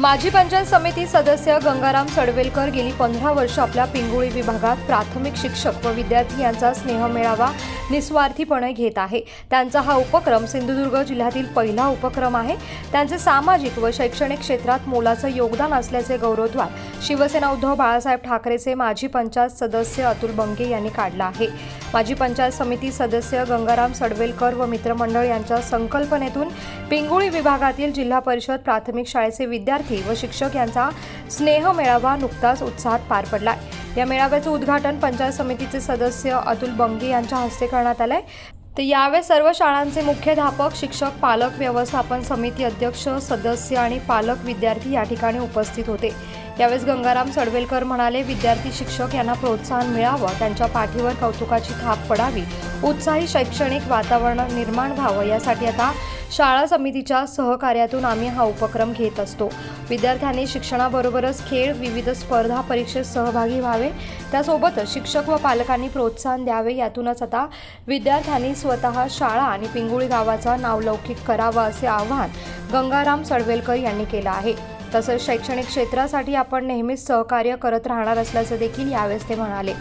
माजी पंचायत समिती सदस्य गंगाराम सडवेलकर गेली पंधरा वर्ष आपल्या पिंगुळी विभागात प्राथमिक शिक्षक व विद्यार्थी यांचा स्नेह मेळावा निस्वार्थीपणे घेत आहे. त्यांचा हा उपक्रम सिंधुदुर्ग जिल्ह्यातील पहिला उपक्रम आहे. त्यांचे सामाजिक व शैक्षणिक क्षेत्रात मोलाचं योगदान असल्याचे गौरवद्वार शिवसेना उद्धव बाळासाहेब ठाकरेचे माजी पंचायत सदस्य अतुल बंगे यांनी काढला आहे. माजी पंचायत समिती सदस्य गंगाराम सडवेलकर व मित्रमंडळ यांच्या संकल्पनेतून पिंगुळी विभागातील जिल्हा परिषद प्राथमिक शाळेचे विद्यार्थी व शिक्षक यांचा स्नेह मेळावा नुकताच उत्साहात पार पडला या मेळाव्याचं उद्घाटन पंचायत समितीचे सदस्य अतुल बंगे यांच्या हस्ते करण्यात आलंय. तर यावेळी सर्व शाळांचे मुख्याध्यापक शिक्षक पालक व्यवस्थापन समिती अध्यक्ष सदस्य आणि पालक विद्यार्थी या ठिकाणी उपस्थित होते. यावेळेस गंगाराम सडवेलकर म्हणाले विद्यार्थी शिक्षक यांना प्रोत्साहन मिळावं. त्यांच्या पाठीवर कौतुकाची थाप पडावी. उत्साही शैक्षणिक वातावरण निर्माण व्हावं. यासाठी आता शाळा समितीच्या सहकार्यातून आम्ही हा उपक्रम घेत असतो. विद्यार्थ्यांनी शिक्षणाबरोबरच खेळ विविध स्पर्धा परीक्षेत सहभागी व्हावे. त्यासोबतच शिक्षक व पालकांनी प्रोत्साहन द्यावे. यातूनच आता विद्यार्थ्यांनी स्वतः शाळा आणि पिंगुळी गावाचा नावलौकिक करावा असे आवाहन गंगाराम सडवेलकर यांनी केलं आहे. तसंच शैक्षणिक क्षेत्रासाठी आपण नेहमीच सहकार्य करत राहणार असल्याचं देखील यावेळेस ते म्हणाले.